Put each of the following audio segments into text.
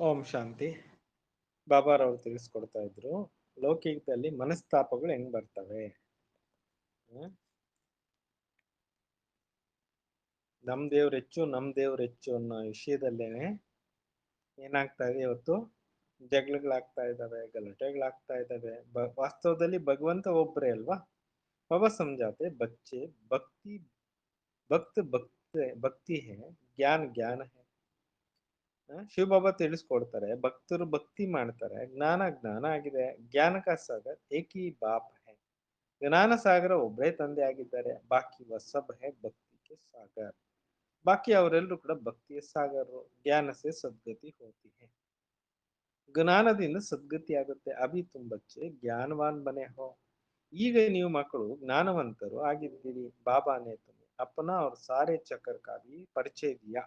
ಓಂ ಶಾಂತಿ. ಬಾಬಾರವರು ತಿಳಿಸ್ಕೊಡ್ತಾ ಇದ್ರು, ಲೌಕಿಕದಲ್ಲಿ ಮನಸ್ತಾಪಗಳು ಹೆಂಗ್ ಬರ್ತವೆ? ನಮ್ ದೇವ್ರ ಹೆಚ್ಚು, ನಮ್ ದೇವ್ರ ಹೆಚ್ಚು ಅನ್ನೋ ವಿಷಯದಲ್ಲೇನೆ ಏನಾಗ್ತಾ ಇದೆ ಇವತ್ತು? ಜಗಳಗಳಾಗ್ತಾ ಇದ್ದಾವೆ ಗಲಾಟೆಗಳಾಗ್ತಾ ಇದ್ದಾವೆ ಬ, ವಾಸ್ತವದಲ್ಲಿ ಭಗವಂತ ಒಬ್ಬರೇ ಅಲ್ವಾ? ಬಾಬಾ ಸಂಜಾತೆ, ಬಚ್ಚೆ, ಭಕ್ತಿ, ಭಕ್ತ ಭಕ್ತ ಭಕ್ತಿ ಹೇ ಜ್ಞಾನ ಜ್ಞಾನ ಹೇ ಶಿವ ಬಾಬಾ ತಿಳಿಸ್ಕೊಡ್ತಾರೆ, ಭಕ್ತರು ಭಕ್ತಿ ಮಾಡ್ತಾರೆ, ಜ್ಞಾನ ಜ್ಞಾನ ಆಗಿದೆ ಜ್ಞಾನಕ ಸಾಗರ್ ಏಕಿ ಬಾಪ್ ಹೇ. ಜ್ಞಾನ ಸಾಗರ ಒಬ್ಬರೇ ತಂದೆ ಆಗಿದ್ದಾರೆ, ಬಾಕಿ ವಸಬ್ ಹೇ ಭಕ್ತಿಗೆ ಸಾಗರ್. ಬಾಕಿ ಅವರೆಲ್ಲರೂ ಕೂಡ ಭಕ್ತಿಯ ಸಾಗರರು ಜ್ಞಾನ ಸೆ ಸದ್ಗತಿ ಹೋತಿ ಹೇ. ಜ್ಞಾನದಿಂದ ಸದ್ಗತಿ ಆಗುತ್ತೆ, ಅಭಿ ತುಮ್ ಬಚ್ಚೆ ಜ್ಞಾನವಾನ್ ಬನೆ ಹೋ. ಈಗ ನೀವು ಮಕ್ಕಳು ಜ್ಞಾನವಂತರು ಆಗಿದ್ದೀರಿ ಬಾಬಾನೇ ತುಮೆ ಅಪ್ಪನ ಅವ್ರ ಸಾರೆ ಚಕ್ರ ಕಾವಿ ಪರಿಚಯ ದಿಯಾ.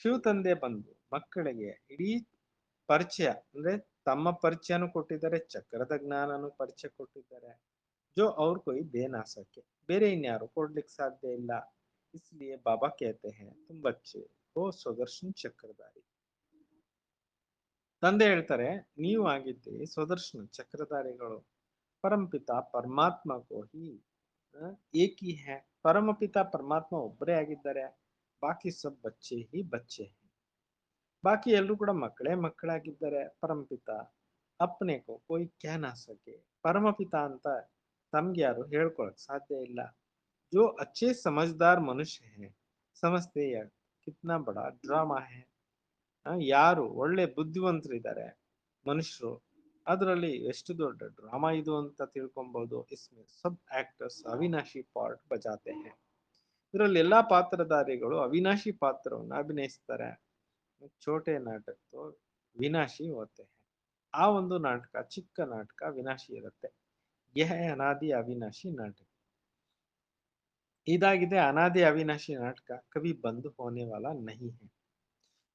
ಶಿವ ತಂದೆ ಬಂದು ಮಕ್ಕಳಿಗೆ ಇಡೀ ಪರಿಚಯ ಅಂದ್ರೆ ತಮ್ಮ ಪರಿಚಯನೂ ಕೊಟ್ಟಿದ್ದಾರೆ ಚಕ್ರದ ಜ್ಞಾನನು ಪರಿಚಯ ಕೊಟ್ಟಿದ್ದಾರೆ ಜೋ ಅವ್ರ ಕೊಯ್ ದೇನಾಸಕ್ಕೆ ಬೇರೆ ಇನ್ಯಾರು ಕೊಡ್ಲಿಕ್ಕೆ ಸಾಧ್ಯ ಇಲ್ಲ इसलिए बाबा कहते हैं तुम बच्चे हो स्वदर्शन चक्रधारी ತಂದೆ ಹೇಳ್ತಾರೆ ನೀವು ಆಗಿದ್ದೀರಿ ಸ್ವದರ್ಶನ ಚಕ್ರಧಾರಿಗಳು ಪರಂಪಿತ ಪರಮಾತ್ಮ ಕೋಹಿ ಏಕಿ ಹೇ ಪರಮಪಿತ ಪರಮಾತ್ಮ ಒಬ್ಬರೇ ಆಗಿದ್ದಾರೆ ಬಾಕಿ ಸಬ್ ಬಚ್ಚೆ ಹಿ ಬಚ್ಚೆ ಹಿ. ಬಾಕಿ ಎಲ್ಲರೂ ಕೂಡ ಮಕ್ಕಳೇ ಮಕ್ಕಳಾಗಿದ್ದಾರೆ ಪರಮಪಿತ ಅಪ್ಪನೇಕೋ ಕೋಯ್ ಕ್ಯಾನ್ ಸಕೆ. ಪರಮಪಿತ ಅಂತ ತಮ್ಗೆ ಯಾರು ಹೇಳ್ಕೊಳಕ್ ಸಾಧ್ಯ ಇಲ್ಲ. ಜೋ ಅಚ್ಚೆ ಸಮಜ್ದಾರ್ ಮನುಷ್ಯ ಹೇ. ಸಮಸ್ತೆ ಕಿತ್ನಾ ಬಡ ಡ್ರಾಮಾ ಹೇ. ಯಾರು ಒಳ್ಳೆ ಬುದ್ಧಿವಂತರಿದ್ದಾರೆ ಮನುಷ್ಯರು ಅದರಲ್ಲಿ ಎಷ್ಟು ದೊಡ್ಡ ಡ್ರಾಮಾ ಇದು ಅಂತ ತಿಳ್ಕೊಬಹುದು ಇಸ್ಮೆ ಸಬ್ ಆಕ್ಟರ್ಸ್ ಅವಿನಾಶಿ ಪಾರ್ಟ್ ಬಜಾತೆ ಹೇ. ಇದರಲ್ಲಿ ಎಲ್ಲಾ ಪಾತ್ರಧಾರಿಗಳು ಅವಿನಾಶಿ ಪಾತ್ರವನ್ನು ಅಭಿನಯಿಸ್ತಾರೆ. ಛೋಟೆ ನಾಟಕ ವಿನಾಶಿ ಓತೆ. ಆ ಒಂದು ನಾಟಕ, ಚಿಕ್ಕ ನಾಟಕ ವಿನಾಶಿ ಇರುತ್ತೆ. ಯಹ ಅನಾದಿ ಅವಿನಾಶಿ ನಾಟಕ. ಇದಾಗಿದೆ ಅನಾದಿ ಅವಿನಾಶಿ ನಾಟಕ, ಕವಿ ಬಂದು ಹೋನೆವಾಲ ನಹಿ ಹೇ.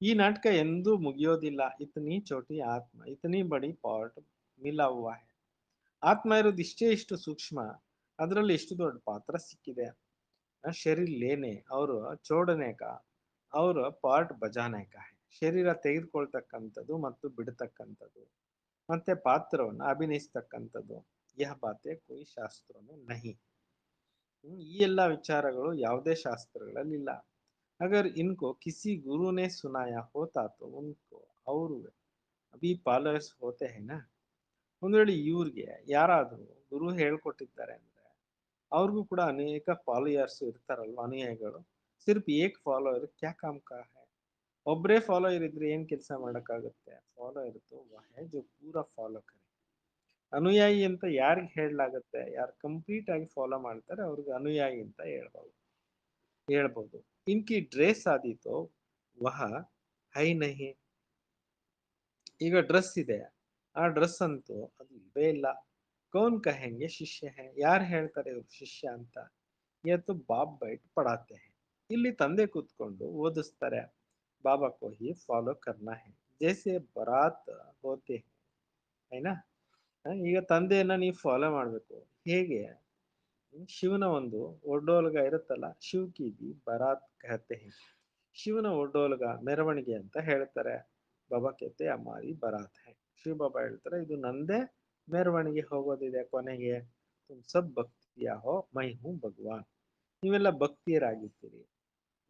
ಈ ನಾಟಕ ಎಂದೂ ಮುಗಿಯೋದಿಲ್ಲ. ಇತನಿ ಚೋಟಿ ಆತ್ಮ, ಇತನಿ ಬಡಿ ಪಾರ್ಟ್ ಮಿಲಾ ಆತ್ಮ ಇರೋದು ಇಷ್ಟೇ ಇಷ್ಟು ಸೂಕ್ಷ್ಮ. ಅದರಲ್ಲಿ ಎಷ್ಟು ದೊಡ್ಡ ಪಾತ್ರ ಸಿಕ್ಕಿದೆ. ಶರೀರ್ ಲೇನೆ ಅವರು ಚೋಡನೆ ಕಾ ಅವರು ಪಾರ್ಟ್ ಬಜಾನೆ ಕಾ ಹೇ ಶರೀರ ತೆಗೆದುಕೊಳ್ತಕ್ಕಂಥದ್ದು ಮತ್ತು ಬಿಡತಕ್ಕಂಥದ್ದು ಮತ್ತೆ ಪಾತ್ರವನ್ನು ಅಭಿನಯಿಸ್ತಕ್ಕಂಥದ್ದು ಯಹ ಬಾತೆ ಕೊಯ್ ಶಾಸ್ತ್ರನು ನಹಿ ಹ್ಮ್, ಈ ಎಲ್ಲ ವಿಚಾರಗಳು ಯಾವುದೇ ಶಾಸ್ತ್ರಗಳಲ್ಲಿಲ್ಲ अगर इनको किसी गुरु ने सुनाया होता तो उनको और अभी ಫಾಲೋವರ್ಸ್ ಹೋತೆ ಹೇನ ಒಂದ್ ವೇಳೆ ಇವ್ರಿಗೆ ಯಾರಾದ್ರೂ ಗುರು ಹೇಳ್ಕೊಟ್ಟಿದ್ದಾರೆ ಅಂದ್ರೆ ಅವ್ರಿಗೂ ಕೂಡ ಅನೇಕ ಫಾಲೋಯರ್ಸ್ ಇರ್ತಾರಲ್ವ ಅನುಯಾಯಿಗಳು. ಸಿರ್ಫ್ ಏಕ್ ಫಾಲೋಯರ್ ಕ್ಯಾ ಕಾಮ್ ಕಾ ಹೈ? ಒಬ್ಬರೇ ಫಾಲೋಯರ್ ಇದ್ರೆ ಏನ್ ಕೆಲಸ ಮಾಡೋಕ್ಕಾಗುತ್ತೆ? ಫಾಲೋಯರ್ ವಹೆ ಜೊ ಪೂರಾ ಫಾಲೋ ಕರೆ. ಅನುಯಾಯಿ ಅಂತ ಯಾರಿಗೆ ಹೇಳಲಾಗುತ್ತೆ? ಯಾರು ಕಂಪ್ಲೀಟ್ ಆಗಿ ಫಾಲೋ ಮಾಡ್ತಾರೆ, ಅವ್ರಿಗೆ ಅನುಯಾಯಿ ಅಂತ ಹೇಳ್ಬೋದು. ಹೇಳ್ಬೋದು. ಇನ್ಕಿ ಡ್ರೆಸ್ ಆದೀತು, ವಹ, ಹೈ ನಹಿ? ಈಗ ಡ್ರೆಸ್ ಇದೆ. ಆ ಡ್ರೆಸ್ ಅಂತೂ ಅದು ಇಲ್ಲವೇ ಇಲ್ಲ. ಕೌನ್ ಕಹೆಂಗೆ ಶಿಷ್ಯ ಹೇ ಯಾರು ಹೇಳ್ತಾರೆ ಇವ್ರು ಶಿಷ್ಯ ಅಂತ ಇವತ್ತು ಬಾಬ್ ಬೈಟ್ ಪಡಾತೆ ಹೇ ಇಲ್ಲಿ ತಂದೆ ಕೂತ್ಕೊಂಡು ಓದಿಸ್ತಾರೆ ಬಾಬಾ ಕೋಹಿ ಫಾಲೋ ಕರ್ನಾ ಹೇ ಜೈಸೆ ಬರಾತ್ ಹೋತೆ ಐನಾ ಈಗ ತಂದೆಯನ್ನ ನೀವು ಫಾಲೋ ಮಾಡ್ಬೇಕು ಹೇಗೆ ಶಿವನ ಒಂದು ಒಡ್ಡೋಲ್ಗ ಇರುತ್ತಲ್ಲ ಶಿವ್ ಕಿ ಬರಾತ್ ಕಹತೆ ಹೇ ಶಿವನ ಒಡ್ಡೋಲ್ಗ ಮೆರವಣಿಗೆ ಅಂತ ಹೇಳ್ತಾರೆ ಬಾಬಾ ಕೇತೆ ಅಮಾರಿ ಬರಾತ್ ಹೇ ಶಿವ ಬಾಬಾ ಹೇಳ್ತಾರೆ ಇದು ನಂದೇ ಮೆರವಣಿಗೆ ಹೋಗೋದಿದೆ ಕೊನೆಗೆ. ತುಮ್ ಸಬ್ ಭಕ್ತಿಯ ಹೋ ಮೈ ಹೂ ಭಗವಾನ್. ನೀವೆಲ್ಲ ಭಕ್ತಿಯರಾಗಿದ್ದೀರಿ.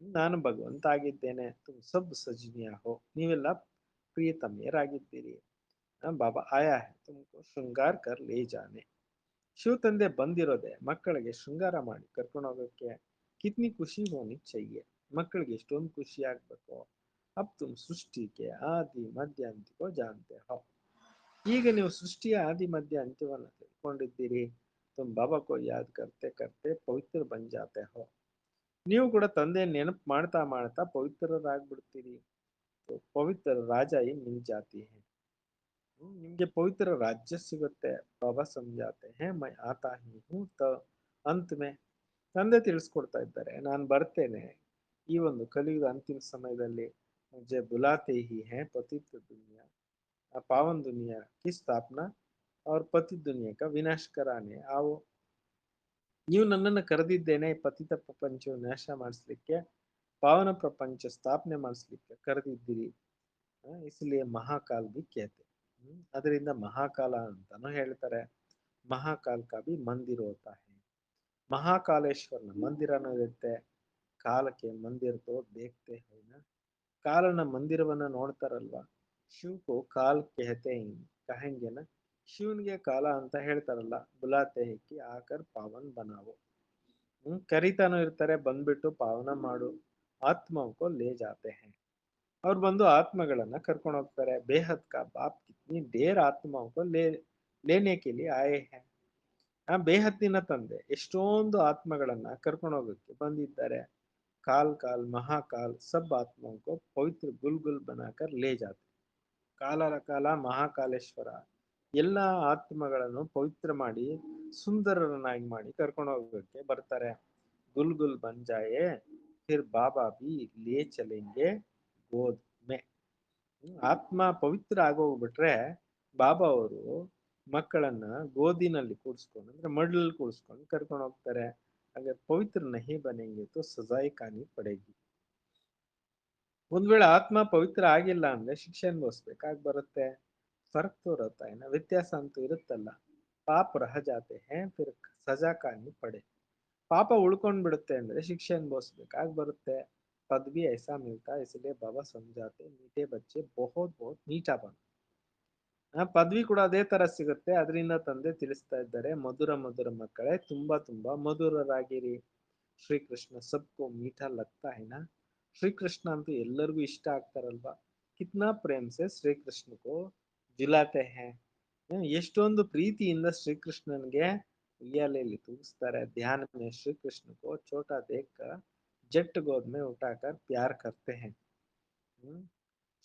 ನಾನು ಭಗವಂತ ಆಗಿದ್ದೇನೆ ತುಮ್ ಸಬ್ ಸಜ್ನಿಯ ಹೋ ನೀವೆಲ್ಲ ಪ್ರಿಯತಮೆಯರಾಗಿದ್ದೀರಿ ಆ, ಬಾಬಾ ಆಯಾ ಹೇ ತುಮಕೋ ಶೃಂಗಾರ್ ಕರ್ ಲೇ ಜಾನೆ. ಶಿವ ತಂದೆ ಬಂದಿರೋದೆ ಮಕ್ಕಳಿಗೆ ಶೃಂಗಾರ ಮಾಡಿ ಕರ್ಕೊಂಡು ಹೋಗೋಕೆ ಕಿತ್ನಿ ಖುಷಿ ಹೋನಿ ಚೈಯೆ ಮಕ್ಕಳಿಗೆ ಎಷ್ಟೊಂದು ಖುಷಿ ಆಗ್ಬೇಕು. ಅಬ್ ತುಮ್ ಸೃಷ್ಟಿಗೆ ಆದಿ ಮಧ್ಯ ಅಂತ್ಯಕೋ ಜಾನ್ತೆ ಹೋ. ಈಗ ನೀವು ಸೃಷ್ಟಿಯ ಆದಿ ಮಧ್ಯ ಅಂತ್ಯವನ್ನು ತಿಳ್ಕೊಂಡಿದ್ದೀರಿ ತುಮ್ ಬಾಬಾ ಕೋ ಯಾದ್ ಕರ್ತೆ ಕರ್ತೆ ಪವಿತ್ರ ಬನ್ ಜಾತೆ ಹೋ ನೀವು ಕೂಡ ತಂದೆ ನೆನಪು ಮಾಡ್ತಾ ಮಾಡ್ತಾ ಪವಿತ್ರರಾಗ್ಬಿಡ್ತೀರಿ तो ಪವಿತ್ರ ರಾಜ ही मिल जाती है ಹ್ಮ್, ನಿಮ್ಗೆ ಪವಿತ್ರ ರಾಜ್ಯ ಸಿಗುತ್ತೆ ಬಾಬಾ ಸಮಜಾತೆ ಹೇ ಮೈ ಆತಾ ಹಿ ಹೂ ತ ಅಂತ್ ಮೇ ತಂದೆ ತಿಳಿಸ್ಕೊಡ್ತಾ ಇದ್ದಾರೆ ನಾನು ಬರ್ತೇನೆ ಈ ಒಂದು ಕಲಿಯುಗದ ಅಂತಿಮ ಸಮಯದಲ್ಲಿ ಮುಜೆ ಬುಲಾತೆ ಹಿ ಹೇ ಪತಿತ ದುನಿಯಾ ಆ ಪಾವನ್ ದುನಿಯಾ ಕಿ ಸ್ಥಾಪನಾ और ಪತಿತ ದುನಿಯಾ का ವಿನಾಶ कराने आओ ನೀವು ನನ್ನನ್ನು ಕರೆದಿದ್ದೇನೆ ಪತಿತ ಪ್ರಪಂಚವನ್ನು ನಾಶ ಮಾಡಿಸ್ಲಿಕ್ಕೆ ಪಾವನ ಪ್ರಪಂಚ ಸ್ಥಾಪನೆ ಮಾಡಿಸ್ಲಿಕ್ಕೆ ಕರೆದಿದ್ದೀರಿ ಆ, इसलिए महाकाल भी कहते ಹ್ಮ್, ಅದರಿಂದ ಮಹಾಕಾಲ ಅಂತಾನು ಹೇಳ್ತಾರೆ ಮಹಾಕಾಲ್ ಕಾ ಭಿ ಮಂದಿರ ಹೋತಾ ಹೈ ಮಹಾಕಾಲೇಶ್ವರನ ಮಂದಿರನೂ ಇರುತ್ತೆ ಕಾಲಕ್ಕೆ ಮಂದಿರ ತೋ ದೇಖ್ತೆ ಹೈ ನಾ ಕಾಲನ ಮಂದಿರವನ್ನ ನೋಡ್ತಾರಲ್ವಾ ಶಿವಕು ಕಾಲ್ ಕೆಹತೆ ಕಹೆಂಗೆನ ಶಿವನ್ಗೆ ಕಾಲ ಅಂತ ಹೇಳ್ತಾರಲ್ಲ ಬುಲಾತೆ ಕಿ ಆಕರ್ ಪಾವನ್ ಬನಾವೋ ಹ್ಮ್ ಕರಿತಾನು ಇರ್ತಾರೆ ಬಂದ್ಬಿಟ್ಟು ಪಾವನ ಮಾಡು ಆತ್ಮಕೋ ಲೇ ಜಾತೆ ಹೈ ಅವ್ರು ಬಂದು ಆತ್ಮಗಳನ್ನ ಕರ್ಕೊಂಡು ಹೋಗ್ತಾರೆ ಬೇಹದ್ ಕಾ ಬಾಪ್ ಕಿತ್ನಿ ಡೇರ್ ಆತ್ಮಕೋ ಲೇ ಲೇನೆ ಕೆ ಲಿಯೆ ಆಯೆ ಹೈ ಆ ಬೇಹದ್ದಿನ ತಂದೆ ಎಷ್ಟೊಂದು ಆತ್ಮಗಳನ್ನ ಕರ್ಕೊಂಡು ಹೋಗಕ್ಕೆ ಬಂದಿದ್ದಾರೆ ಕಾಲ್ ಕಾಲ್ ಮಹಾಕಾಲ್ ಸಬ್ ಆತ್ಮಕೋ ಪವಿತ್ರ ಗುಲ್ ಗುಲ್ ಬನಾಕರ್ ಲೇ ಜಾತೆ ಕಾಲರ ಕಾಲ ಮಹಾಕಾಲೇಶ್ವರ ಎಲ್ಲ ಆತ್ಮಗಳನ್ನು ಪವಿತ್ರ ಮಾಡಿ ಸುಂದರರನ್ನಾಗಿ ಮಾಡಿ ಕರ್ಕೊಂಡು ಹೋಗೋಕೆ ಬರ್ತಾರೆ. ಗುಲ್ ಗುಲ್ ಬಂಜಾಯೆ ಜಾಯೆ ಫಿರ್ ಬಾಬಾ ಬಿ ಲೇ ಚಲೆಂಗೆ ಗೋದ್ ಮೇ. ಆತ್ಮ ಪವಿತ್ರ ಆಗೋಗ್ಬಿಟ್ರೆ ಬಾಬಾ ಅವರು ಮಕ್ಕಳನ್ನ ಗೋದಿನಲ್ಲಿ ಕೂಡಿಸ್ಕೊಂಡು, ಅಂದ್ರೆ ಮಡ್ಲಲ್ಲಿ ಕೂಡಿಸ್ಕೊಂಡು ಕರ್ಕೊಂಡು ಹೋಗ್ತಾರೆ. ಹಾಗೆ ಪವಿತ್ರ ನಹಿ ಬನೆಂಗೆ ತೋ ಸಜಾಯಿ ಕಾನಿ ಪಡೆಗಿ. ಒಂದ್ ವೇಳೆ ಆತ್ಮ ಪವಿತ್ರ ಆಗಿಲ್ಲ ಅಂದ್ರೆ ಶಿಕ್ಷೆ ಅನುಭವಿಸ್ಬೇಕಾಗಿ ಬರುತ್ತೆ? ಫರ್ಕ್ ತೋ ಏನ ವ್ಯತ್ಯಾಸ ಅಂತೂ ಇರುತ್ತಲ್ಲ. ಪಾಪ ರಹಜಾತೆ, ಹೇ ಫಿರ್ ಸಜಾಕಾನಿ ಪಡೆ. ಪಾಪ ಉಳ್ಕೊಂಡ್ ಬಿಡುತ್ತೆ ಅಂದ್ರೆ ಶಿಕ್ಷೆ ಅನುಭವಿಸ್ಬೇಕಾಗಿ ಬರುತ್ತೆ? ಪದವಿ ಐಸಾ ಮಿಲ್ತಾ ಇಸಲೇ ಭವ ಸಂಜಾತೆ ನೀಟೆ ಬಚ್ಚೆ, ಬಹುತ್ ಬಹುತ್ ನೀಟ ಬಂತು ಪದವಿ ಕೂಡ ಅದೇ ತರ ಸಿಗುತ್ತೆ. ಅದರಿಂದ ತಂದೆ ತಿಳಿಸ್ತಾ ಇದ್ದಾರೆ, ಮಧುರ ಮಧುರ ಮಕ್ಕಳೇ, ತುಂಬಾ ತುಂಬಾ ಮಧುರರಾಗಿರಿ. ಶ್ರೀಕೃಷ್ಣ ಸಬ್ಕೋ ಮೀಠಾ ಲಗ್ತಾ ಹೈನಾ? ಶ್ರೀಕೃಷ್ಣ ಅಂತ ಎಲ್ಲರಿಗೂ ಇಷ್ಟ ಆಗ್ತಾರಲ್ವಾ? ಕಿತ್ನಾ ಪ್ರೇಮ್ ಸೆ ಶ್ರೀಕೃಷ್ಣಕ್ಕೂ. ಜುಲಾತೆ ಹೇ. ಎಷ್ಟೊಂದು ಪ್ರೀತಿಯಿಂದ ಶ್ರೀಕೃಷ್ಣನ್ಗೆ ಉಯ್ಯಾಲೆಯಲ್ಲಿ ತೂಗಿಸ್ತಾರೆ. ಧ್ಯಾನ ಮೇ ಶ್ರೀಕೃಷ್ಣಕೋ ಚೋಟಾ ದೇख ಜಟ್ ಗೋದ್ ಮೇ ಉಠಾಕರ್ ಪ್ಯಾರ್ ಕರ್ತೆ ಹೇ.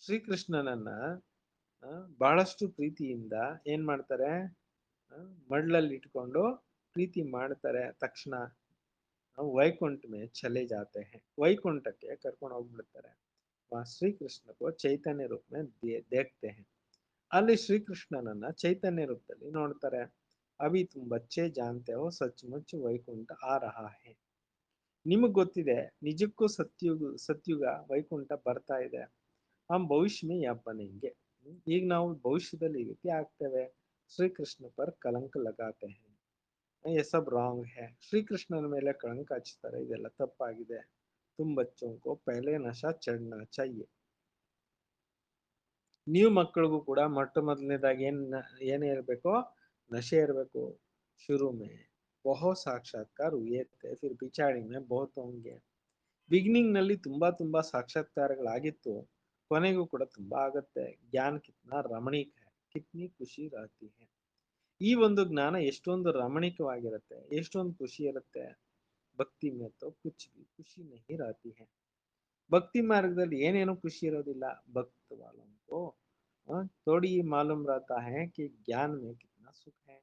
ಶ್ರೀಕೃಷ್ಣನನ್ನ ಬಹಳಷ್ಟು ಪ್ರೀತಿಯಿಂದ ಏನ್ ಮಾಡ್ತಾರೆ? ಮಡ್ಲಲ್ಲಿ ಇಟ್ಕೊಂಡು ಪ್ರೀತಿ ಮಾಡ್ತಾರೆ ತಕ್ಷಣ. ಆ, ವೈಕುಂಠ ಮೇ ಚಲೆ ಜಾತೆ ಹೇ ವೈಕುಂಠಕ್ಕೆ ಕರ್ಕೊಂಡು ಹೋಗ್ಬಿಡ್ತಾರೆ ವहाँ ಶ್ರೀಕೃಷ್ಣ ಕೋ ಚೈತನ್ಯ ರೂಪ ಮೇ ದೇ- ದೇಖ್ತೆ ಹೇ ಅಲ್ಲಿ ಶ್ರೀಕೃಷ್ಣನನ್ನ ಚೈತನ್ಯ ರೂಪದಲ್ಲಿ ನೋಡ್ತಾರೆ ಅಭಿ ತುಮ್ ಬಚ್ಚೆ ಜಾನ್ತೆ ಹೋ ಸಚ್ಮುಚ್ ವೈಕುಂಠ ಆ ರಹಾ ಹೇ ನಿಮಗ್ ಗೊತ್ತಿದೆ ನಿಜಕ್ಕೂ ಸತ್ಯುಗ ಸತ್ಯುಗ ವೈಕುಂಠ ಬರ್ತಾ ಇದೆ ಹಮ್ ಭವಿಷ್ಯ ಮೇ ಯಾ ಬನೆಂಗೆ ಹ್ಮ್, ಈಗ ನಾವು ಭವಿಷ್ಯದಲ್ಲಿ ಈ ರೀತಿ ಆಗ್ತೇವೆ ಶ್ರೀಕೃಷ್ಣ ಪರ್ ಕಲಂಕ ಲಗಾತೆ ಹೇ ये सब रॉन्ग है ಶ್ರೀಕೃಷ್ಣನ ಮೇಲೆ ಕಳಂಕ ಹಚ್ತಾರೆ ಇದೆಲ್ಲ ತಪ್ಪಾಗಿದೆ तुम बच्चों को पहले नशा चढ़ना चाहिए ನೀವು ಮಕ್ಕಳಿಗೂ ಕೂಡ ಮೊಟ್ಟ ಮೊದಲನೇದಾಗಿ ಏನ್ ಏನೇ ಇರಬೇಕು ನಶೆ ಇರಬೇಕು ಶುರು ಮೇ ಬಹು ಸಾಕ್ಷಾತ್ಕಾರ ಹುಯೇ थे फिर पिछाड़ी में बहुत होंगे ಬಿಗಿನಿಂಗ್ ನಲ್ಲಿ ತುಂಬಾ ತುಂಬಾ ಸಾಕ್ಷಾತ್ಕಾರಗಳಾಗಿತ್ತು ಕೊನೆಗೂ ಕೂಡ ತುಂಬಾ ಆಗತ್ತೆ ಜ್ಞಾನ ಕಿತ್ನಾ ರಮಣೀಕ ಹೈ ಕಿತ್ನಿ ಖುಷಿ ರಹತಿ ಹೈ ಈ ಒಂದು ಜ್ಞಾನ ಎಷ್ಟೊಂದು ರಮಣೀಕವಾಗಿರುತ್ತೆ, ಎಷ್ಟೊಂದು ಖುಷಿ ಇರುತ್ತೆ. ಭಕ್ತಿ ಮೇತೋ ಕುಚ್ ಬಿ ಖುಷಿ ನಹಿ ರಾತಿ ಹೇ. ಭಕ್ತಿ ಮಾರ್ಗದಲ್ಲಿ ಏನೇನು ಖುಷಿ ಇರೋದಿಲ್ಲ. ಭಕ್ತ ವಾಲಂಕೋ ತೋಡಿ ಮಾಲೂಮ್ ರಾತ ಹೇ ಕಿ ಜ್ಞಾನ ಮೇ ಕಿತ್ನಾ ಸುಖ ಹೇ.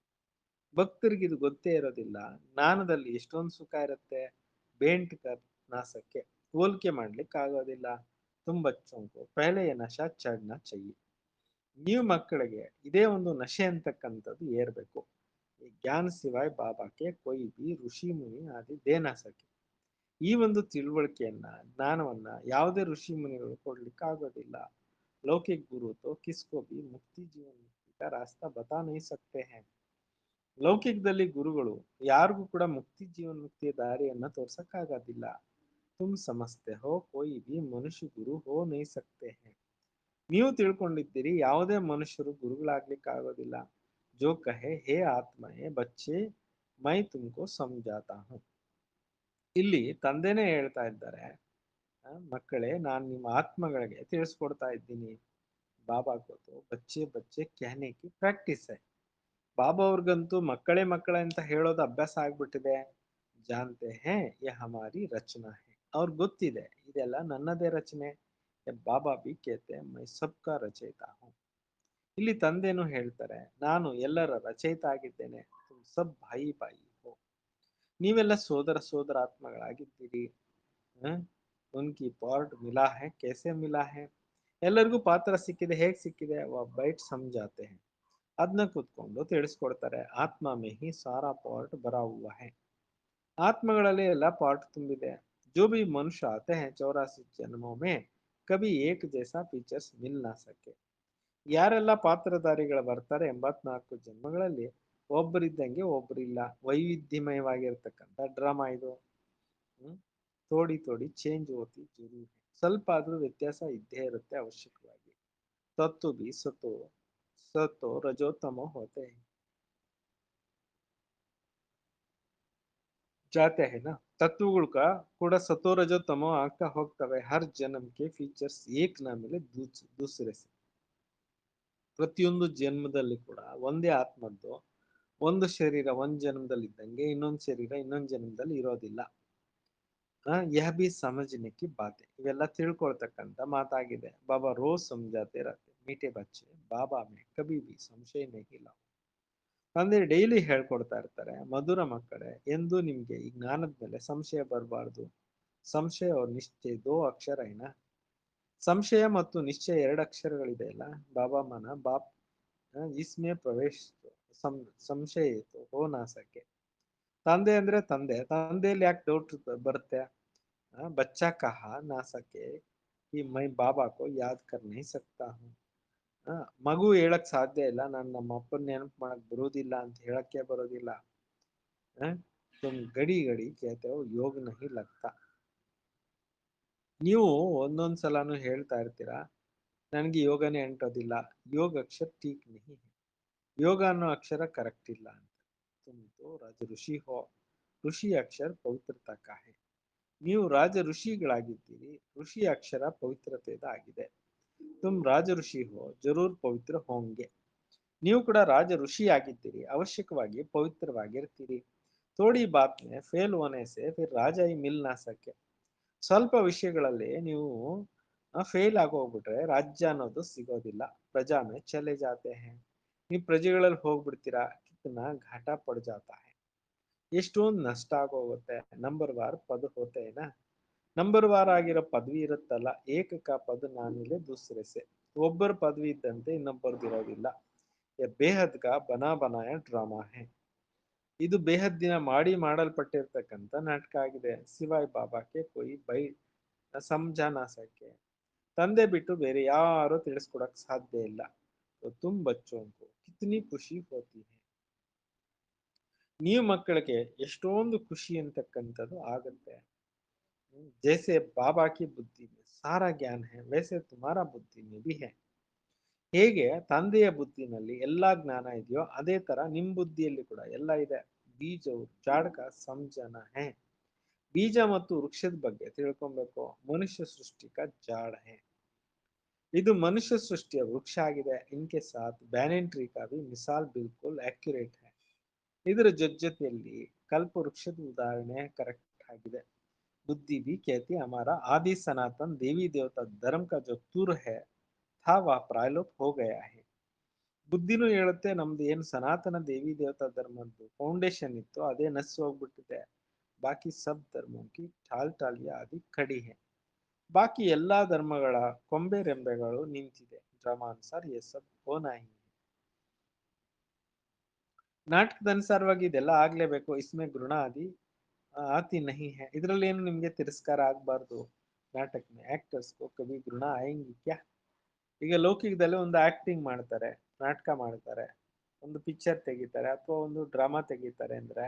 ಭಕ್ತರಿಗೆ ಇದು ಗೊತ್ತೇ ಇರೋದಿಲ್ಲ. ಜ್ಞಾನದಲ್ಲಿ ಎಷ್ಟೊಂದು ಸುಖ ಇರುತ್ತೆ. ಬೇಂಟ್ ಕರ್ ನಾಸಕ್ಕೆ ಹೋಲಿಕೆ ಮಾಡ್ಲಿಕ್ಕೆ ಆಗೋದಿಲ್ಲ ತುಂಬಾ ಚೊಂಕು. ಪೆಹಲೆಯ ನಶ ಚಡ್ನ ಚೈ ನೀವು ಮಕ್ಕಳಿಗೆ ಇದೇ ಒಂದು ನಶೆ ಅಂತಕ್ಕಂಥದ್ದು ಏರ್ಬೇಕು. ಈ ಜ್ಞಾನ ಸಿವಾಯ್ ಬಾಬಾಕೆ ಕೊಯ್ಬಿ ಋಷಿ ಮುನಿ ಆದಿ ದೇನಾಸಕ್ಕೆ ಸಕೆ ಈ ಒಂದು ತಿಳುವಳಿಕೆಯನ್ನ, ಜ್ಞಾನವನ್ನ ಯಾವುದೇ ಋಷಿ ಮುನಿಗಳು ಕೊಡ್ಲಿಕ್ಕೆ ಆಗೋದಿಲ್ಲ. ಲೌಕಿಕ ಗುರು ತೋ ಕಿಸ್ಕೋಬಿ ಮುಕ್ತಿ ಜೀವನ ಮುಕ್ತಿ ರಾಸ್ತಾ ಬತಾ ನೈ ಸಕ್ತೆ ಹೇ. ಲೌಕಿಕದಲ್ಲಿ ಗುರುಗಳು ಯಾರಿಗೂ ಕೂಡ ಮುಕ್ತಿ ಜೀವನ ಮುಕ್ತಿಯ ದಾರಿಯನ್ನ ತೋರ್ಸಕ್ಕಾಗೋದಿಲ್ಲ. ತುಂಬ ಸಮಸ್ತೆ ಹೋ, ಕೋಯಿ ಬಿ, ಮನುಷ್ಯ ಗುರು ಹೋ ನೈ ಸಕ್ತೆ ಹೈ. ನೀವು ತಿಳ್ಕೊಂಡಿದ್ದೀರಿ, ಯಾವುದೇ ಮನುಷ್ಯರು ಗುರುಗಳಾಗ್ಲಿಕ್ಕೆ ಆಗೋದಿಲ್ಲ ಜೋ ಕಹೆ ಹೇ ಆತ್ಮಯೇ ಬಚ್ಚೆ, ಮೈ ತುಮಕೋ ಸಂಜಾತ ಇಲ್ಲಿ ತಂದೆನೇ ಹೇಳ್ತಾ ಇದ್ದಾರೆ ಮಕ್ಕಳೇ, ನಾನು ನಿಮ್ಮ ಆತ್ಮಗಳಿಗೆ ತಿಳಿಸ್ಕೊಡ್ತಾ ಇದ್ದೀನಿ. ಬಾಬಾ ಗೊತ್ತು ಬಚ್ಚೆ ಬಚ್ಚೆ ಕ್ಯಾನೇಕಿ ಪ್ರಾಕ್ಟೀಸ್ ಹೈ. ಬಾಬಾ ಅವ್ರಿಗಂತೂ ಮಕ್ಕಳೇ ಮಕ್ಕಳೇ ಅಂತ ಹೇಳೋದು ಅಭ್ಯಾಸ ಆಗ್ಬಿಟ್ಟಿದೆ. ಜಾನ್ತೆ ಹೇ, ಯ ಹಮಾರಿ ರಚನಾ ಹೇ. ಅವ್ರಿಗೆ ಗೊತ್ತಿದೆ, ಇದೆಲ್ಲ ನನ್ನದೇ ರಚನೆ. ಬಾಬಾ ಬಿ ಕೇತೆ ಮೈ ಸಬ್ಕಾ ರಚಯಿತ ಹೂಂ. ಇಲ್ಲಿ ತಂದೆನು ಹೇಳ್ತಾರೆ, ನಾನು ಎಲ್ಲರ ರಚಯಿತ ಆಗಿದ್ದೇನೆ ಸಬ್ ಭಾಯಿ ಬಾಯಿ ಹೋ. ನೀವೆಲ್ಲ ಸೋದರ ಸೋದರಾತ್ಮಗಳಾಗಿದ್ದೀರಿ. ಉನ್ಕಿ ಪಾರ್ಟ್ ಮಿಲಾ ಹೇ, ಕೇಸೆ ಮಿಲಾ ಹೇ? ಎಲ್ಲರಿಗೂ ಪಾತ್ರ ಸಿಕ್ಕಿದೆ, ಹೇಗ್ ಸಿಕ್ಕಿದೆ? ವ ಬೈಟ್ ಸಮಜಾತೆ ಹೇ. ಅದನ್ನ ಕುತ್ಕೊಂಡು ತಿಳಿಸ್ಕೊಡ್ತಾರೆ, ಆತ್ಮ ಮೇಹಿ ಸಾರಾ ಪಾರ್ಟ್ ಬರಾವುವ ಹೇ. ಆತ್ಮಗಳಲ್ಲಿ ಎಲ್ಲ ಪಾರ್ಟ್ ತುಂಬಿದೆ. ಜೋ ಬಿ ಮನುಷ್ಯ ಆತೆ ಹೇ, ಚೌರಾಸಿ जन्मों कभी एक जैसा फीचर्स मिल ना सके ಯಾರೆಲ್ಲ ಪಾತ್ರಧಾರಿಗಳು ಬರ್ತಾರೆ ಎಂಬತ್ನಾಲ್ಕು ಜನ್ಮಗಳಲ್ಲಿ ಒಬ್ಬರಿದ್ದಂಗೆ ಒಬ್ಬರಿಲ್ಲ ವೈವಿಧ್ಯಮಯವಾಗಿರ್ತಕ್ಕಂಥ ಡ್ರಾಮಾ ಇದು ಹ್ಮ್ ತೋಡಿ ತೋಡಿ ಚೇಂಜ್ ಹೋತಿ ಜರೂರ್ ಸ್ವಲ್ಪ ಆದ್ರೂ ವ್ಯತ್ಯಾಸ ಇದ್ದೇ ಇರುತ್ತೆ ಅವಶ್ಯಕವಾಗಿ ತತ್ತು ಬಿ ಸತೋ ಸತೋ ರಜೋತಮೋ ಹೋತೆ ಜಾತ್ಯ हैं ना ಕೂಡ ಸತೋರಜ ತಮೋ ಆಗ್ತಾ ಹೋಗ್ತವೆ. ಹರ್ ಜನ್ಮಕ್ಕೆ ಫೀಚರ್ಸ್ ಏಕ್ ನಾ ಮೇಲೆ ದೂಸರೆ ಪ್ರತಿಯೊಂದು ಜನ್ಮದಲ್ಲಿ ಕೂಡ ಒಂದೇ ಆತ್ಮದ್ದು, ಒಂದು ಶರೀರ ಒಂದ್ ಜನ್ಮದಲ್ಲಿ ಇದ್ದಂಗೆ ಇನ್ನೊಂದು ಶರೀರ ಇನ್ನೊಂದು ಜನ್ಮದಲ್ಲಿ ಇರೋದಿಲ್ಲ. ಯಹ ಬಿ ಸಮಜನೆಕಿ ಬಾತೆ. ಇವೆಲ್ಲ ತಿಳ್ಕೊಳ್ತಕ್ಕಂತ ಮಾತಾಗಿದೆ. ಬಾಬಾ ರೋಸ್ ಸಮಜಾತೆ ರಾತೆ ಮೀಟೆ ಬಚ್ಚೆ, ಬಾಬಾ ಮೇ ಕಬೀಬಿ ಸಂಶಯ ನೇಗಿಲ್ಲ ತಂದೆ ಡೈಲಿ ಹೇಳ್ಕೊಡ್ತಾ ಇರ್ತಾರೆ, ಮಧುರ ಮಕ್ಕಳೇ, ಎಂದು ನಿಮ್ಗೆ ಈ ಜ್ಞಾನದ ಮೇಲೆ ಸಂಶಯ ಬರಬಾರ್ದು. ಸಂಶಯ ಅವ್ರ ನಿಶ್ಚಯ ದೋ ಅಕ್ಷರ ಏನ? ಸಂಶಯ ಮತ್ತು ನಿಶ್ಚಯ ಎರಡು ಅಕ್ಷರಗಳಿದೆ ಅಲ್ಲ, ಬಾಬಾ ಮನ, ಬಾಪ್ ಇಸ್ಮೆ ಪ್ರವೇಶ ಸಂಶಯ ಇತ್ತು ಹೋ ನಾಸಕ್ಕೆ. ತಂದೆ ಅಂದ್ರೆ ತಂದೆ, ತಂದೆಯಲ್ಲಿ ಯಾಕೆ ಡೌಟ್ ಬರುತ್ತೆ? ಬಚ್ಚಾ ಕಹ ನಾಸಕ್ಕೆ, ಈ ಮೈ ಬಾಬಾ ಕೋ ಯಾದ್ ಕರ್ನೆ ಸಕ್ತಾ ಮಗು ಹೇಳಕ್ ಸಾಧ್ಯ ಇಲ್ಲ. ನಾನು ನಮ್ಮ ಅಪ್ಪನ ನೆನಪು ಮಾಡಕ್ ಬರೋದಿಲ್ಲ ಅಂತ ಹೇಳಕ್ಕೆ ಬರೋದಿಲ್ಲ. ತುಮ್ ಗಡಿ ಗಡಿ ಕೇಳ್ತೇವೆ. ಯೋಗ ನಹಿ ಲಗ್ತ ನೀವು ಒಂದೊಂದ್ ಸಲಾನು ಹೇಳ್ತಾ ಇರ್ತೀರಾ? ನನಗೆ ಯೋಗನೇ ಅಂಟೋದಿಲ್ಲ ಯೋಗ ಅಕ್ಷರ ಟೀಕ್ ನಹಿ. ಯೋಗ ಅನ್ನೋ ಅಕ್ಷರ ಕರೆಕ್ಟ್ ಇಲ್ಲ ಅಂತ. ತುಮ್ತು ರಾಜ ಋಷಿ ಹೋ, ಋಷಿ ಅಕ್ಷರ ಪವಿತ್ರತಾ ಕಾಹೆ. ನೀವು ರಾಜ ಋಷಿಗಳಾಗಿದ್ದೀರಿ. ಋಷಿ ಅಕ್ಷರ ಪವಿತ್ರತೆದ ಆಗಿದೆ ತುಮ್ ರಾಜ ಋಷಿ ಹೋ, ಜರೂರ್ ಪವಿತ್ರ ಹೋಂಗೆ. ನೀವು ಕೂಡ ರಾಜ ಋಷಿ ಆಗಿದ್ದೀರಿ ಅವಶ್ಯಕವಾಗಿ ಪವಿತ್ರವಾಗಿರ್ತೀರಿ. ತೋಡಿ ಬಾತ್ನೆ ಫೇಲ್ ಒನೇಸೆ, ಫಿರ್ ರಾಜ ಈ ಮಿಲ್ ನಾಸಕ್ಕೆ ಸ್ವಲ್ಪ ವಿಷಯಗಳಲ್ಲಿ ನೀವು ಫೇಲ್ ಆಗೋಗ್ಬಿಟ್ರೆ ರಾಜ್ಯ ಅನ್ನೋದು ಸಿಗೋದಿಲ್ಲ. ಪ್ರಜಾ ಮೇ ಚಲೆ ಜಾತೆ ಹೇ. ನೀವು ಪ್ರಜೆಗಳಲ್ಲಿ ಹೋಗ್ಬಿಡ್ತೀರಾ ಕಿತ್ತನ ಘಾಟ ಪಡ್ ಜಾತಾ ಎಷ್ಟೊಂದು ನಷ್ಟ ಆಗೋಗುತ್ತೆ, ನಂಬರ್ ವಾರ್ ಪದ ಹೋತೇನಾ? ನಂಬರ್ ವಾರ್ ಆಗಿರೋ ಪದವಿ ಇರುತ್ತಲ್ಲ, ಏಕಕ ಪದ ನಾನಿಲೆ ದುಸ್ರೆಸೆ ಒಬ್ಬರ ಪದವಿ ಇದ್ದಂತೆ ಇನ್ನೊಬ್ಬರದ್ದು ಇರೋದಿಲ್ಲ. ಬೇಹದ್ಗ ಬನಾ ಬನಾಯ ಡ್ರಾಮಾ ಹೇ. ಇದು ಬೇಹದ್ದಿನ ಮಾಡಿ ಮಾಡಲ್ಪಟ್ಟಿರ್ತಕ್ಕಂಥ ನಾಟಕ ಆಗಿದೆ. ಸಿವಾಯ್ ಬಾಬಾಕ್ಕೆ ಕೊಯ್ ಬೈ ಸಂಜಾನಾಸಕ್ಕೆ. ಸಕೆ ತಂದೆ ಬಿಟ್ಟು ಬೇರೆ ಯಾರು ತಿಳಿಸ್ಕೊಡಕ್ ಸಾಧ್ಯ ಇಲ್ಲ. ತುಮ್ ಬಚ್ಚೋಂಕು ಕಿತ್ನಿ ಖುಷಿ ಹೋತಿ ನೀವು ಮಕ್ಕಳಿಗೆ ಎಷ್ಟೊಂದು ಖುಷಿ ಅಂತಕ್ಕಂಥದ್ದು ಆಗುತ್ತೆ. जैसे बाबा की बुद्धि में सारा ज्ञान है वैसे तुम्हारा बुद्धि में भी है ಹೇಗೆ ತಂದೆಯ ಬುದ್ಧಿನಲ್ಲಿ ಎಲ್ಲಾ ಜ್ಞಾನ ಇದೆಯೋ ಅದೇ ತರ ನಿಮ್ ಬುದ್ಧಿಯಲ್ಲಿ ಕೂಡ ಎಲ್ಲ ಇದೆ ಬೀಜವು ಜಾಡ್ಕ ಸಂಜನ ಹೇ ಬೀಜ ಮತ್ತು ವೃಕ್ಷದ ಬಗ್ಗೆ ತಿಳ್ಕೊಬೇಕು ಮನುಷ್ಯ ಸೃಷ್ಟಿಕ ಜಾಡ್ ಹೇ ಇದು ಮನುಷ್ಯ ಸೃಷ್ಟಿಯ ವೃಕ್ಷ ಆಗಿದೆ ಇನ್ಕೆ ಸಾಥ್ ಬ್ಯಾನಿನ್ ಟ್ರೀ ಕಾ ಭಿ ಮಿಸಾಲ್ ಬಿಲ್ಕುಲ್ ಅಕ್ಯುರೇಟ್ ಹೇ ಇದರ ಜೊತೆಯಲ್ಲಿ ಕಲ್ಪ ವೃಕ್ಷದ ಉದಾಹರಣೆ ಕರೆಕ್ಟ್ ಆಗಿದೆ बुद्धि भी कहती है हमारा आदि सनातन देवी देवता धर्म का जो तुर है था वह प्रायलोप हो गया है ಬುದ್ಧಿನೂ ಹೇಳುತ್ತೆ ನಮ್ದು ಏನು ಸನಾತನ ದೇವಿ ದೇವತಾ ಧರ್ಮದ್ದು ಫೌಂಡೇಶನ್ ಇತ್ತು ಅದೇ ನಸ್ಸು ಹೋಗ್ಬಿಟ್ಟಿದೆ ಬಾಕಿ ಸಬ್ ಧರ್ಮಕ್ಕೆ ಟಾಲ್ ಟಾಲಿಯ ಆದಿ ಕಡಿ ಹೇ ಬಾಕಿ ಎಲ್ಲಾ ಧರ್ಮಗಳ ಕೊಂಬೆ ರೆಂಬೆಗಳು ನಿಂತಿದೆ ಡ್ರಾಮಾನುಸಾರ ಎ ಸಬ್ ಹೋನಾಹಿ ನಾಟಕದ ಅನುಸಾರವಾಗಿ ಇದೆಲ್ಲ ಆಗ್ಲೇಬೇಕು ಇಸ್ಮೆ ಗುಣ ಆದಿ ಆತಿ ನಹಿ ಹೇ. ಇದರಲ್ಲಿ ಏನು ನಿಮಗೆ ತಿರಸ್ಕಾರ ಆಗಬಾರ್ದು? ನಾಟಕ ಆಕ್ಟರ್ಸ್ ಗೃಣ ಆಯಂಗಿ ಕ್ಯಾ ಈಗ ಲೌಕಿಕದಲ್ಲಿ ಒಂದು ಆಕ್ಟಿಂಗ್ ಮಾಡ್ತಾರೆ, ನಾಟಕ ಮಾಡ್ತಾರೆ, ಒಂದು ಪಿಕ್ಚರ್ ತೆಗಿತಾರೆ ಅಥವಾ ಒಂದು ಡ್ರಾಮಾ ತೆಗಿತಾರೆ ಅಂದ್ರೆ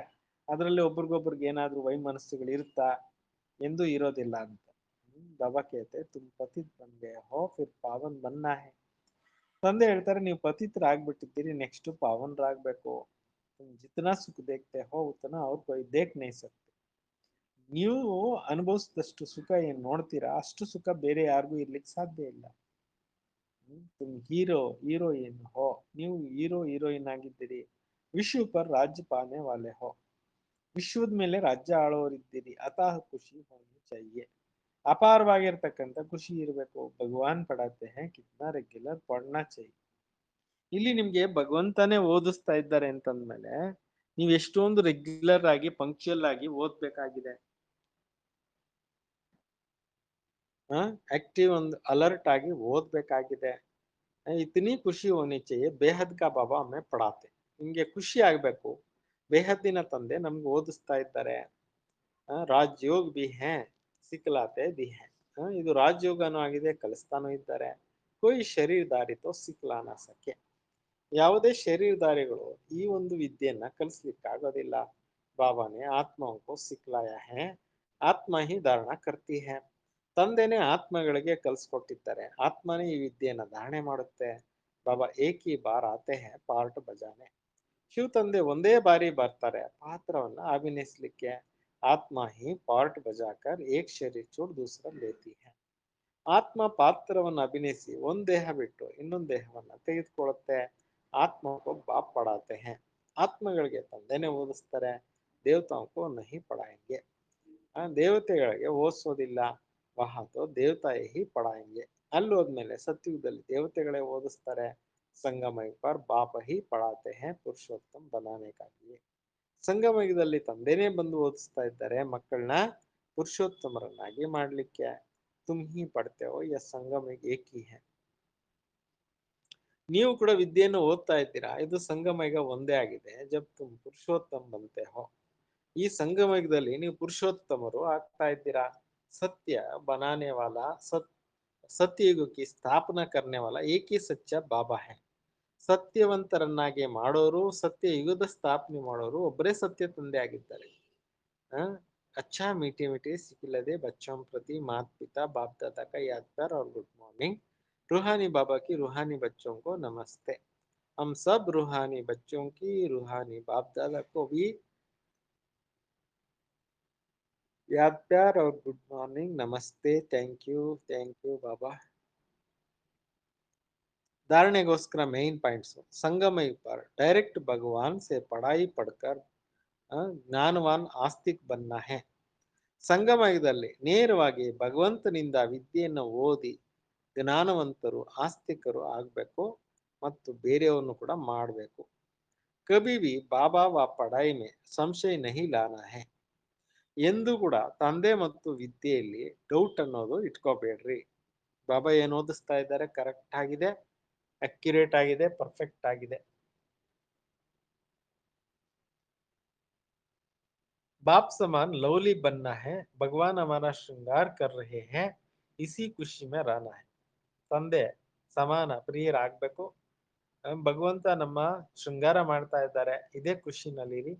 ಅದರಲ್ಲಿ ಒಬ್ರಿಗೊಬ್ರಿಗೆ ಏನಾದರೂ ವೈಮನಸ್ಸುಗಳು ಇರುತ್ತಾ ಎಂದು ಇರೋದಿಲ್ಲ ಅಂತ. ದಬಕೇತೆ, ತುಮ್ ಪತಿತ್ ಬಂದೆ ಹೋ, ಫಿರ್ ಪಾವನ್ ಬನ್ನ ಹೇ. ತಂದೆ ಹೇಳ್ತಾರೆ, ನೀವು ಪತಿತರಾಗ್ಬಿಟ್ಟಿದ್ದೀರಿ ನೆಕ್ಸ್ಟ್ ಪಾವನ್ರಾಗ್ಬೇಕು. ಜಿತನ ಸುಖ ದೇಖ್ತೆ ಹೋ ಉತ್ತನ ಅವ್ರ कोई ದೇಖ್ ನೈಸಕ್ ಸಕ್ತೆ ನೀವು ಅನುಭವಿಸಿದಷ್ಟು ಸುಖ ಏನ್ ನೋಡ್ತೀರಾ? ಅಷ್ಟು ಸುಖ ಬೇರೆ ಯಾರಿಗೂ ಇರ್ಲಿಕ್ಕೆ ಸಾಧ್ಯ ಇಲ್ಲ. ಹೀರೋ, ಹೀರೋಯಿನ್, ಹೋ, ನೀವು ಹೀರೋ, ಹೀರೋಯಿನ್ ಆಗಿದ್ದೀರಿ. ವಿಶ್ವ ಪರ್ ರಾಜ್ಯ ಪಾನೆ ವಾಲೆ, ಹೋ. ವಿಶ್ವದ ಮೇಲೆ ರಾಜ್ಯ ಆಳೋರಿದ್ದೀರಿ. ಅತಃ ಖುಷಿ ಹೋಗಿ ಚೈಯೆ ಅಪಾರವಾಗಿರ್ತಕ್ಕಂಥ ಖುಷಿ ಇರಬೇಕು. ಭಗವಾನ್ ಪಡಾತೆ ಹೇ, ಕಿತ್ನಾ ರೆಗ್ಯುಲರ್ ಪಡ್ನಾ ಚೈ ಇಲ್ಲಿ ನಿಮ್ಗೆ ಭಗವಂತನೇ ಓದಿಸ್ತಾ ಇದ್ದಾರೆ ಅಂತಂದ್ಮೇಲೆ, ನೀವು ಎಷ್ಟೊಂದು ರೆಗ್ಯುಲರ್ ಆಗಿ, ಪಂಕ್ಚುಯಲ್ ಆಗಿ ಓದ್ಬೇಕಾಗಿದೆ. ಆಕ್ಟಿವ್ ಒಂದು ಅಲರ್ಟ್ ಆಗಿ ಓದ್ಬೇಕಾಗಿದೆ ಇತನಿ ಖುಷಿ ಹೋನಿ चाहिए ಬೇಹದ್ ಕಾ ಬಾಬಾ ಒಮ್ಮೆ ಪಡಾತೆ ನಿಮ್ಗೆ ಖುಷಿ ಆಗ್ಬೇಕು ಬೇಹದ್ದಿನ ತಂದೆ ನಮ್ಗೆ ಓದಿಸ್ತಾ ಇದ್ದಾರೆ ರಾಜಯೋಗ್ ಬಿ ಹೇ ಸಿಕ್ಲಾತೆ ಬಿ ಹೇ ಹ, ಇದು ರಾಜಯೋಗನೂ ಆಗಿದೆ ಕಲಿಸ್ತಾನೂ ಇದ್ದಾರೆ ಕೊಯ್ ಶರೀರದಾರಿ ತೋ ಸಿಕ್ಲಾನ ಸಕೆ ಯಾವುದೇ ಶರೀರದಾರಿಗಳು ಈ ಒಂದು ವಿದ್ಯೆಯನ್ನ ಕಲಿಸ್ಲಿಕ್ಕಾಗೋದಿಲ್ಲ ಬಾಬಾನೆ ಆತ್ಮಕ್ಕೂ ಸಿಕ್ಲಾಯ ಹೇ ಆತ್ಮ ಹಿ ಧಾರಣ ಕರ್ತಿ ಹೇ ತಂದೆನೇ ಆತ್ಮಗಳಿಗೆ ಕಲ್ಸ್ಕೊಟ್ಟಿದ್ದಾರೆ ಆತ್ಮನೇ ಈ ವಿದ್ಯೆಯನ್ನ ಧಾರಣೆ ಮಾಡುತ್ತೆ. ಬಾಬಾ ಏಕಿ ಬಾರ್ ಆತೆ ಹೇ ಪಾರ್ಟ್ ಬಜಾನೆ. ಶಿವ ತಂದೆ ಒಂದೇ ಬಾರಿ ಬರ್ತಾರೆ. ಪಾತ್ರವನ್ನ ಅಭಿನಯಿಸ್ಲಿಕ್ಕೆ ಆತ್ಮ ಹಿ ಪಾರ್ಟ್ ಬಜಾಕರ್ ಏಕ್ ಶರೀರ್ ಚೂಡ್ ದೂಸರ ಲೇತಿ ಆತ್ಮ ಪಾತ್ರವನ್ನು ಅಭಿನಯಿಸಿ ಒಂದ್ ದೇಹ ಬಿಟ್ಟು ಇನ್ನೊಂದು ದೇಹವನ್ನ ತೆಗೆದುಕೊಳ್ಳುತ್ತೆ ಆತ್ಮ ಬಾಪ್ ಪಡಾತೆ ಹೇ. ಆತ್ಮಗಳಿಗೆ ತಂದೆನೆ ಓದಿಸ್ತಾರೆ. ದೇವತಾಂಕು ನಹಿ ಪಡಾಯಂಗೆ. ದೇವತೆಗಳಿಗೆ ಓದಿಸೋದಿಲ್ಲ. ವಹಾತೋ ದೇವತಾಯಿ ಹಿ ಪಡಾಯಂಗೆ ಅಲ್ಲಿ ಹೋದ್ಮೇಲೆ ಸತ್ಯುಗದಲ್ಲಿ ದೇವತೆಗಳೇ ಓದಿಸ್ತಾರೆ. ಸಂಗಮಯ ಪರ್ ಬಾಪ ಹಿ ಪಡಾತೆ ಹೇ ಪುರುಷೋತ್ತಮ್ ಬನಾನೆಗಾಗಿ ಸಂಗಮಯುಗದಲ್ಲಿ ತಂದೆನೇ ಬಂದು ಓದಿಸ್ತಾ ಇದ್ದಾರೆ ಮಕ್ಕಳನ್ನ ಪುರುಷೋತ್ತಮರನ್ನಾಗಿ ಮಾಡ್ಲಿಕ್ಕೆ. ತುಮ್ ಹಿ ಪಡ್ತೇವೋ ಯ ಸಂಗಮ ಏಕಿ ಹೇ. ನೀವು ಕೂಡ ವಿದ್ಯೆಯನ್ನು ಓದ್ತಾ ಇದ್ದೀರಾ? ಇದು ಸಂಗಮಯಗ ಒಂದೇ ಆಗಿದೆ. ಜಬ್ ತುಮ್ ಪುರುಷೋತ್ತಮ್ ಬಂತೆ ಹೋ ಈ ಸಂಗಮಯದಲ್ಲಿ ನೀವು ಪುರುಷೋತ್ತಮರು ಆಗ್ತಾ ಇದ್ದೀರಾ? ಸತ್ಯ ಬನಾನೆ ವಾಲ ಸತ್ ಸತ್ಯಯುಗ ಕಿ ಸ್ಥಾಪನಾ ಕರ್ನೆ ವಾಲ ಏಕ್ ಹಿ ಸಚ್ಚ ಬಾಬಾ ಹೇ ಸತ್ಯವಂತರನ್ನಾಗಿ ಮಾಡೋರು ಸತ್ಯ ಯುಗದ ಸ್ಥಾಪನೆ ಮಾಡೋರು ಒಬ್ಬರೇ ಸತ್ಯ ತಂದೆ ಆಗಿದ್ದಾರೆ ಆ अच्छा मीठे मीठे सिखिलदे बच्चों प्रति माता पिता बाप दादा का याद कर और गुड मॉर्निंग रूहानी बाबा की रूहानी बच्चों को नमस्ते हम सब रूहानी बच्चों की रूहानी बाप दादा को भी ಯಾರು ಪ್ಯಾರ್ ಗುಡ್ ಮಾರ್ನಿಂಗ್ ನಮಸ್ತೆ ಥ್ಯಾಂಕ್ ಯು ಥ್ಯಾಂಕ್ ಯು ಬಾಬಾ ಧಾರಣೆಗೋಸ್ಕರ ಮೇನ್ ಪಾಯಿಂಟ್ಸ್ ಸಂಗಮ ಇಪಾರ ಡೈರೆಕ್ಟ್ भगवान से पढ़ाई पढ़कर ಜ್ಞಾನವಾನ್ ಆಸ್ತಿಕ್ ಬನ್ನ ಹೇ. ಸಂಗಮಯದಲ್ಲಿ ನೇರವಾಗಿ ಭಗವಂತನಿಂದ ವಿದ್ಯೆಯನ್ನು ಓದಿ ಜ್ಞಾನವಂತರು, ಆಸ್ತಿಕರು ಆಗಬೇಕು ಮತ್ತು ಬೇರೆಯವನ್ನು ಕೂಡ ಮಾಡಬೇಕು. ಕಬಿ ಬಾಬಾ ವಾ ಪಡಾಯಿ ಮೇ ಸಂಶಯ ನಹಿ ಲಾನಾ ಹೇ. ಎಂದು ಕೂಡ ತಂದೆ ಮತ್ತು ವಿದ್ಯೆಯಲ್ಲಿ ಡೌಟ್ ಅನ್ನೋದು ಇಟ್ಕೋಬೇಡ್ರಿ ಬಾಬಾ ಏನು ಓದಿಸ್ತಾ ಇದ್ದಾರೆ ಕರೆಕ್ಟ್ ಆಗಿದೆ ಅಕ್ಯುರೇಟ್ ಆಗಿದೆ ಪರ್ಫೆಕ್ಟ್ ಆಗಿದೆ बाप समान लवली बनना है भगवान हमारा श्रृंगार कर रहे हैं इसी खुशी में रहना है ತಂದೆ ಸಮಾನ ಪ್ರಿಯರಾಗಬೇಕು ಭಗವಂತ ನಮ್ಮ ಶೃಂಗಾರ ಮಾಡ್ತಾ ಇದ್ದಾರೆ ಇದೇ ಖುಷಿನಲ್ಲಿರಿ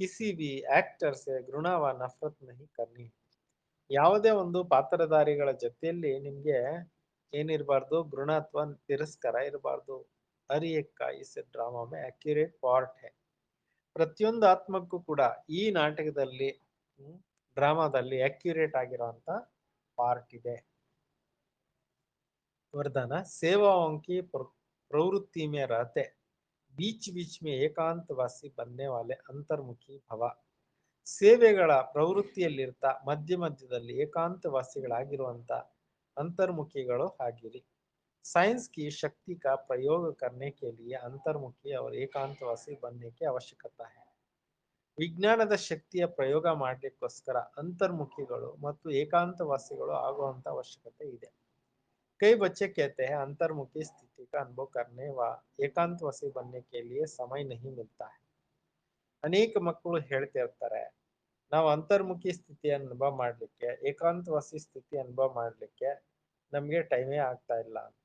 ಕಿಸಿ ಬಿ ಆಕ್ಟರ್ ಸೆ ಗೃಣವ ನಫರತ್ ನಹಿ ಕರ್ನಿ ಯಾವುದೇ ಒಂದು ಪಾತ್ರಧಾರಿಗಳ ಜೊತೆಯಲ್ಲಿ ನಿಮ್ಗೆ ಏನಿರಬಾರ್ದು ಗೃಣ ಅಥವಾ ತಿರಸ್ಕಾರ ಇರಬಾರ್ದು ಹರಿ ಎಕ್ಕ ಇಸ್ ಡ್ರಾಮಾ ಮೇ ಅಕ್ಯುರೇಟ್ ಪಾರ್ಟ್ ಹೇ ಪ್ರತಿಯೊಂದು ಆತ್ಮಕ್ಕೂ ಕೂಡ ಈ ನಾಟಕದಲ್ಲಿ ಡ್ರಾಮಾದಲ್ಲಿ ಅಕ್ಯುರೇಟ್ ಆಗಿರುವಂತ ಪಾರ್ಟ್ ಇದೆ वरदान सेवाओं की प्रवृत्ति में रहते बीच बीच में ಏಕಾಂತವಾಸಿ बनने वाले ಅಂತರ್ಮುಖಿ ಭವ ಸೇವೆಗಳ ಪ್ರವೃತ್ತಿಯಲ್ಲಿರ್ತಾ ಮಧ್ಯ ಮಧ್ಯದಲ್ಲಿ ಏಕಾಂತವಾಸಿಗಳಾಗಿರುವಂತ ಅಂತರ್ಮುಖಿಗಳು ಆಗಿರಿ साइंस की शक्ति का प्रयोग करने के लिए अंतर्मुखी और ಏಕಾಂತವಾಸಿ बनने की ಅವಶ್ಯಕತೆ है ವಿಜ್ಞಾನದ ಶಕ್ತಿಯ ಪ್ರಯೋಗ ಮಾಡಲಿಕ್ಕೋಸ್ಕರ ಅಂತರ್ಮುಖಿಗಳು ಮತ್ತು ಏಕಾಂತವಾಸಿಗಳು ಆಗುವಂತ ಅವಶ್ಯಕತೆ ಇದೆ कई बच्चे कहते हैं अंतर्मुखी स्थिति का अनुभव करने व ಏಕಾಂತವಾಸಿ बनने के लिए समय नहीं मिलता है ಅನೇಕ ಮಕ್ಕಳು ಹೇಳ್ತಿರ್ತಾರೆ ನಾವು ಅಂತರ್ಮುಖಿ ಸ್ಥಿತಿ ಅನುಭವ ಮಾಡಲಿಕ್ಕೆ ಏಕಾಂತವಾಸಿ ಸ್ಥಿತಿ ಅನುಭವ ಮಾಡಲಿಕ್ಕೆ ನಮಗೆ ಟೈಮೇ ಆಗ್ತಾ ಇಲ್ಲ ಅಂತ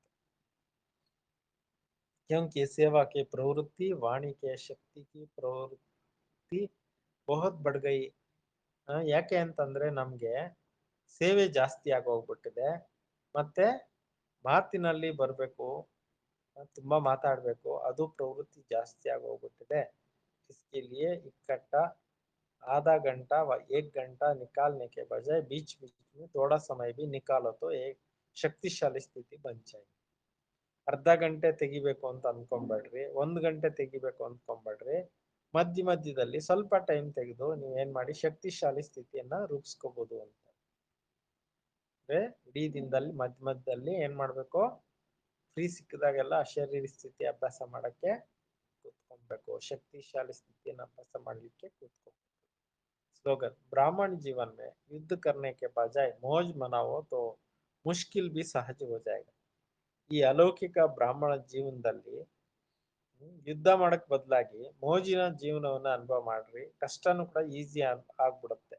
क्योंकि सेवा की प्रवृत्ति वाणी के शक्ति की प्रवृत्ति बहुत बढ़ गई ಯಾಕೆ ಅಂತಂದ್ರೆ ನಮ್ಗೆ ಸೇವೆ ಜಾಸ್ತಿ ಆಗೋಗ್ಬಿಟ್ಟಿದೆ ಮತ್ತೆ ಮಾತಿನಲ್ಲಿ ಬರಬೇಕು ತುಂಬಾ ಮಾತಾಡಬೇಕು ಅದು ಪ್ರವೃತ್ತಿ ಜಾಸ್ತಿ ಆಗೋಗ್ಬಿಟ್ಟಿದೆ इसके लिए इकट्ठा आधा घंटा व एक घंटा निकालने के बजाय बीच बीच में थोड़ा समय भी निकालो तो एक ಶಕ್ತಿಶಾಲಿ ಸ್ಥಿತಿ ಬನ್ ಜಾಯ್ ಅರ್ಧ ಗಂಟೆ ತೆಗಿಬೇಕು ಅಂತ ಅನ್ಕೊಂಬೇಡ್ರಿ ಒಂದ್ ಗಂಟೆ ತೆಗಿಬೇಕು ಅನ್ಕೊಂಬೇಡ್ರಿ ಮಧ್ಯ ಮಧ್ಯದಲ್ಲಿ ಸ್ವಲ್ಪ ಟೈಮ್ ತೆಗೆದು ನೀವೇನ್ ಮಾಡಿ ಶಕ್ತಿಶಾಲಿ ಸ್ಥಿತಿಯನ್ನ ರೂಪಿಸ್ಕೋಬಹುದು ಅಂತ ಅಂದ್ರೆ ಇಡೀ ದಿನದಲ್ಲಿ ಮಧ್ಯ ಮಧ್ಯದಲ್ಲಿ ಏನ್ ಮಾಡ್ಬೇಕು ಫ್ರೀ ಸಿಕ್ಕಿದಾಗೆಲ್ಲ ಅಶರೀರಿ ಸ್ಥಿತಿ ಅಭ್ಯಾಸ ಮಾಡಕ್ಕೆ ಕೂತ್ಕೊಬೇಕು ಶಕ್ತಿಶಾಲಿ ಸ್ಥಿತಿಯನ್ನು ಅಭ್ಯಾಸ ಮಾಡ್ಲಿಕ್ಕೆ ಕೂತ್ಕೋಬೇಕು स्लोगन ब्राह्मण जीवन में युद्ध करने के बजाय मौज मनाओ तो मुश्किल भी सहज हो जाएगा ಈ ಅಲೌಕಿಕ ಬ್ರಾಹ್ಮಣ ಜೀವನದಲ್ಲಿ ಯುದ್ಧ ಮಾಡಕ್ ಬದಲಾಗಿ ಮೋಜಿನ ಜೀವನವನ್ನ ಅನುಭವ ಮಾಡ್ರಿ ಕಷ್ಟನೂ ಕೂಡ ಈಸಿ ಆಗ್ಬಿಡುತ್ತೆ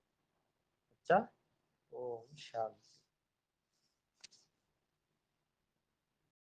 ಓಂ ಶಾಂತಿ